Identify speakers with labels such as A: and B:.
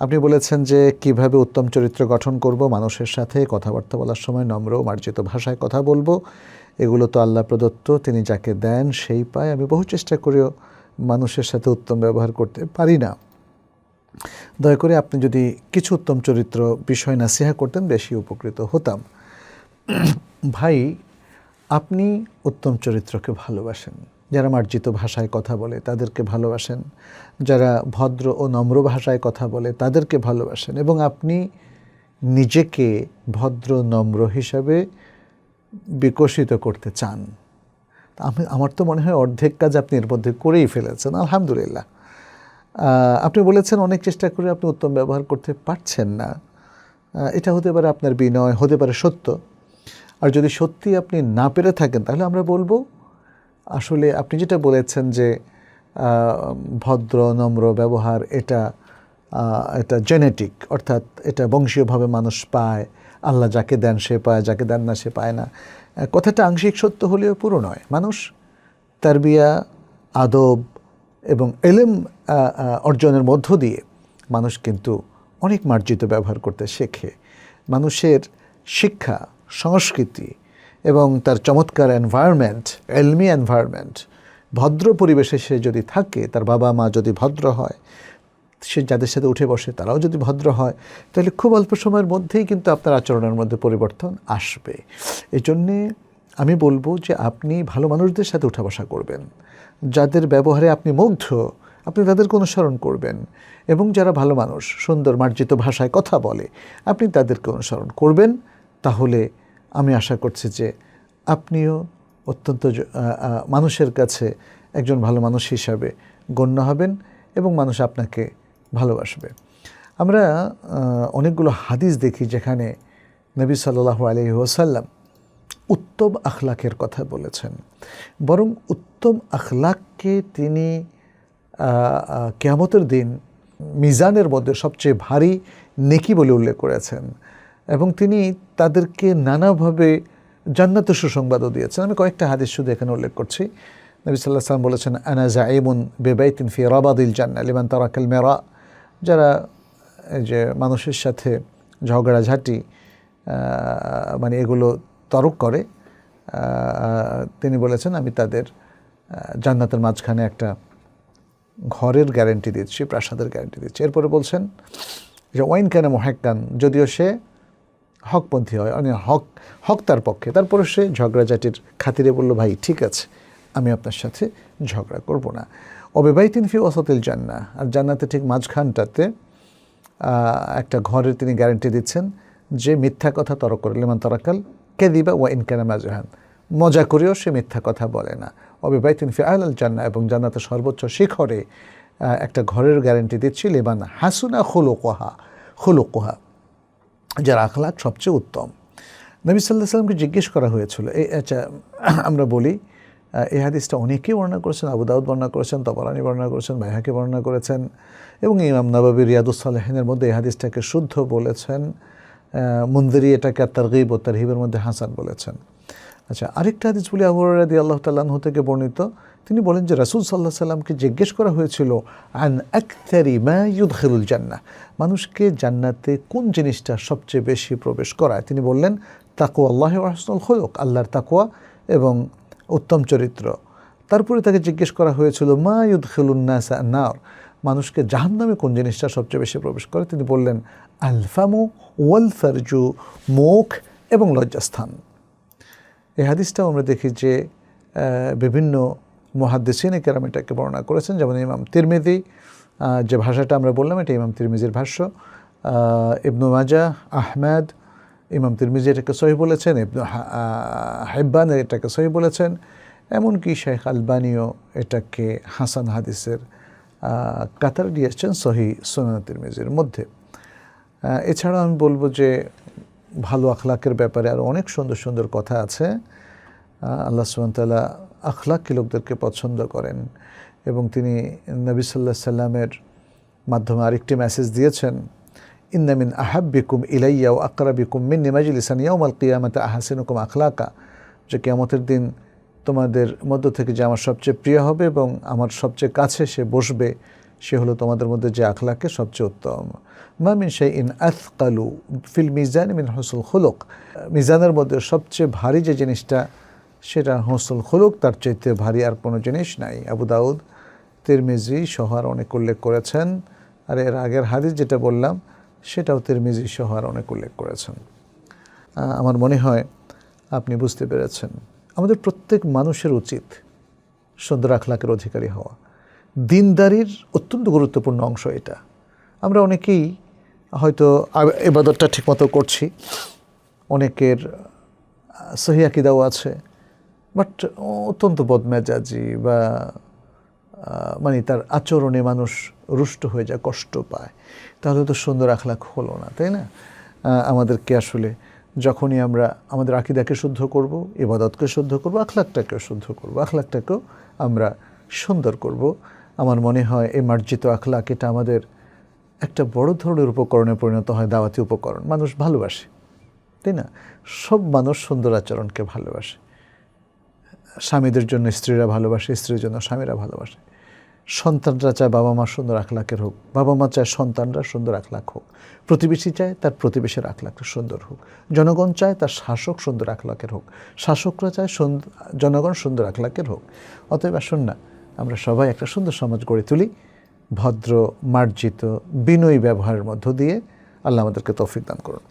A: আপনি বলেছেন যে কীভাবে উত্তম চরিত্র গঠন করব, মানুষের সাথে কথাবার্তা বলার সময় নম্র মার্জিত ভাষায় কথা বলব। এগুলো তো আল্লাহ প্রদত্ত, তিনি যাকে দেন সেই পায়। আমি বহু চেষ্টা করেও মানুষের সাথে উত্তম ব্যবহার করতে পারি না। দয়া করে আপনি যদি কিছু উত্তম চরিত্র বিষয় নাসিহা করতেন, বেশি উপকৃত হতাম। ভাই, আপনি উত্তম চরিত্রকে ভালোবাসেন। যারা মার্জিত ভাষায় কথা বলে, তাদেরকে ভালোবাসেন। যারা ভদ্র ও নম্র ভাষায় কথা বলে, তাদেরকে ভালোবাসেন। এবং আপনি নিজেকে ভদ্র, নম্র হিসাবে বিকশিত করতে চান। আমি, আমার তো মনে হয় অর্ধেক কাজ আপনি এর মধ্যে করেই ফেলেছেন, আলহামদুলিল্লাহ। আপনি বলেছেন অনেক চেষ্টা করে আপনি উত্তম ব্যবহার করতে পারছেন না। এটা হতে পারে আপনার বিনয়, হতে পারে সত্য। আর যদি সত্যি আপনি না পেরে থাকেন, তাহলে আমরা বলব আসলে আপনি যেটা বলেছেন যে ভদ্র, নম্র ব্যবহার এটা এটা জেনেটিক অর্থাৎ এটা বংশীয়ভাবে মানুষ পায়, আল্লাহ যাকে দেন সে পায়, যাকে দেন না সে পায় না। কথাটা আংশিক সত্য হলেও পুরো নয়। মানুষ তারবিয়া, আদব এবং এলেম অর্জনের মধ্য দিয়ে মানুষ কিন্তু অনেক মার্জিত ব্যবহার করতে শেখে। মানুষের শিক্ষা, সংস্কৃতি এবং তার চমৎকার এনভায়রনমেন্ট এলমি এনভায়রনমেন্ট ভদ্র পরিবেশে সে যদি থাকে, তার বাবা মা যদি ভদ্র হয়, সে যাদের সাথে উঠে বসে তারাও যদি ভদ্র হয়, তাহলে খুব অল্প সময়ের মধ্যেই কিন্তু আপনার আচরণের মধ্যে পরিবর্তন আসবে। এই জন্যে আমি বলব যে আপনি ভালো মানুষদের সাথে উঠা বসা করবেন। যাদের ব্যবহারে আপনি মুগ্ধ, আপনি তাদেরকে অনুসরণ করবেন এবং যারা ভালো মানুষ, সুন্দর, মার্জিত ভাষায় কথা বলে, আপনি তাদেরকে অনুসরণ করবেন, তাহলে আমি আশা করছি যে আপনিও অত্যন্ত মানুষের কাছে একজন ভালো মানুষ হিসাবে গণ্য হবেন এবং মানুষ আপনাকে ভালোবাসবে। আমরা অনেকগুলো হাদিস দেখি যেখানে নবী সাল্লাহ আলহি ওসাল্লাম উত্তম আখলাকের কথা বলেছেন। বরং উত্তম আখলাককে তিনি কেয়ামতের দিন মিজানের মধ্যে সবচেয়ে ভারী নেকি বলে উল্লেখ করেছেন। এবং তিনি তাদেরকে নানাভাবে জান্নাতের সুসংবাদও দিয়েছেন। আমি কয়েকটা হাদিস শুধু এখানে উল্লেখ করছি। নবী সাল্লাহ সাল্লাম বলেছেন, আনা জাইমুন বেবাইতিন ফি রাবাদিল জান্না লিমান তারাকাল মেরা। যারা যে মানুষের সাথে ঝগড়াঝাটি মানে এগুলো তরক করে তিনি বলেছেন, আমি তাদের জান্নাতের মাঝখানে একটা ঘরের গ্যারেন্টি দিচ্ছি, প্রাসাদের গ্যারেন্টি দিচ্ছি। এরপরে বলছেন যে, ওয়াইন কেন মহাক্কান, যদিও সে হকপন্থী হয় মানে হক হক তার পক্ষে। তারপরে সে ঝগড়াঝাটির খাতিরে বলল, ভাই, ঠিক আছে, আমি আপনার সাথে ঝগড়া করব না। অবিবাহিতিন ফি ওসতিল জান্না আর জান্নাতে ঠিক মাঝখানটাতে একটা ঘরের তিনি গ্যারান্টি দিচ্ছেন যে মিথ্যা কথা তরক করে, লিমান তরাকাল কে দিবা ওয়া ইনকানা মাজাহান মজা করেও সে মিথ্যা কথা বলে না। অবিবাহিতিন ফি আল জান্না এবং জান্নাতের সর্বোচ্চ শিখরে একটা ঘরের গ্যারান্টি দিচ্ছি, লিমান হাসুনা খুলুকোহা খুলুকোহা। যার আখলাক সবচেয়ে উত্তম। নবী সাল্লাহ সাল্লামকে জিজ্ঞেস করা হয়েছিল এই আচ্ছা আমরা বলি এই হাদিসটা অনেকেই বর্ণনা করেছেন, আবু দাউদ বর্ণনা করেছেন, তবরানি বর্ণনা করেছেন বাইহাকে বর্ণনা করেছেন এবং ইমাম নবাবী রিয়াদুসালেহিনের মধ্যে এই হাদিসটাকে শুদ্ধ বলেছেন মুন্দিরি এটাকে তারগিব ও তারহিবের মধ্যে হাসান বলেছেন। আচ্ছা আরেকটা হাদিস বলি, আবু রাদি আল্লাহ তাল্লাহ থেকে বর্ণিত তিনি বলেন যে রাসুল সাল্লাহ সাল্লামকে জিজ্ঞেস করা হয়েছিল, আন আক্তারি মা ইউদখিলুল জান্নাহ? মানুষকে জান্নাতে কোন জিনিসটা সবচেয়ে বেশি প্রবেশ করায়? তিনি বললেন তাকু আল্লাহ আহসনুল খোলক, আল্লাহর তাকুয়া এবং উত্তম চরিত্র। তারপরে তাকে জিজ্ঞেস করা হয়েছিল, মা ইউদখিলুন্নাসা নার? মানুষকে জাহান্নামে কোন জিনিসটা সবচেয়ে বেশি প্রবেশ করে? তিনি বললেন, আলফামু ওয়াল ফারজু, মুখ এবং লজ্জাস্থান। এই হাদিসটাও আমরা দেখি যে বিভিন্ন মহাদ্দেশিনে কেরাম এটাকে বর্ণনা করেছেন যেমন ইমাম তিরমিদি যে ভাষাটা আমরা বললাম এটা ইমাম তিরমিজির ভাষ্য। ইবনু মাজা আহমেদ ইমাম তিরমিজি এটাকে সহি বলেছেন ইবনু হা- আহ, এটাকে সহি বলেছেন এমনকি শেখ আলবানিও এটাকে হাসান হাদিসের কাতার দিয়েছেন সহি সোনানা তিরমিজির মধ্যে। আহ, এছাড়াও আমি বলব যে ভালো আখলাকের ব্যাপারে আরও অনেক সুন্দর সুন্দর কথা আছে। আল্লাহ সুবহানাহু আখলাকি লোকদেরকে পছন্দ করেন এবং তিনি নবী সাল্লাহ সাল্লামের মাধ্যমে আরেকটি মেসেজ দিয়েছেন ইন্নামিন আহাব্বিকুম ইলাইয়া ও আকরাবিকুম মিন নিমাজিলিসান ইয়াউমাল কিয়ামাতে আহাসিনুকুম আখলাকা যে কিয়ামতের দিন তোমাদের মধ্য থেকে যে আমার সবচেয়ে প্রিয় হবে এবং আমার সবচেয়ে কাছে সে বসবে, সে হলো তোমাদের মধ্যে যে আখলাকে সবচেয়ে উত্তম। মা মিন শাই ইন আথকালু ফিল মিজান মিন হসুল হুলক মিজানের মধ্যে সবচেয়ে ভারী যে জিনিসটা সেটা হসুল খুলুক, তার চাইতে ভারী আর কোনো জিনিস নাই। আবু দাউদ, তিরমিজি সহার অনেক উল্লেখ করেছেন। আর এর আগের হাদিস যেটা বললাম, সেটাও তিরমিজি সহার অনেক উল্লেখ করেছেন। আমার মনে হয় আপনি বুঝতে পেরেছেন। আমাদের প্রত্যেক মানুষের উচিত সুন্দর আখলাকের অধিকারী হওয়া। দিনদারির অত্যন্ত গুরুত্বপূর্ণ অংশ এটা। আমরা অনেকেই হয়তো এবাদতটা ঠিকমতো করছি। অনেকের সহিয়াকিদাও আছে। বাট অত্যন্ত বদমেজাজি বা মানে তার আচরণে মানুষ রুষ্ট হয়ে যায়, কষ্ট পায়। তাহলে তো সুন্দর আখলাখ হলো না, তাই না? আমাদেরকে আসলে যখনই আমরা আমাদের আকিদাকে শুদ্ধ করব, ইবাদতকে শুদ্ধ করব আখলাকটাকেও শুদ্ধ করব আখলাকটাকেও আমরা সুন্দর করব। আমার মনে হয় এই মার্জিত আখলাক এটা আমাদের একটা বড় ধরনের উপকরণে পরিণত হয়, দাওয়াতি উপকরণ। মানুষ ভালোবাসে, তাই না? সব মানুষ সুন্দর আচরণকে ভালোবাসে। স্বামীদের জন্য স্ত্রীরা ভালোবাসে, স্ত্রীর জন্য স্বামীরা ভালোবাসে। সন্তানরা চায় বাবা মা সুন্দর আখলাকের হোক, বাবা মা চায় সন্তানরা সুন্দর আখলাক হোক। প্রতিবেশী চায় তার প্রতিবেশীর আখলাকটা সুন্দর হোক। জনগণ চায় তার শাসক সুন্দর আখলাকের হোক। শাসকরা চায় জনগণ সুন্দর আখলাকের হোক। অতএব আসুন না, আমরা সবাই একটা সুন্দর সমাজ গড়ে তুলি, ভদ্র, মার্জিত, বিনয়ী ব্যবহারের মধ্য দিয়ে। আল্লাহ আমাদেরকে তৌফিক দান করুন।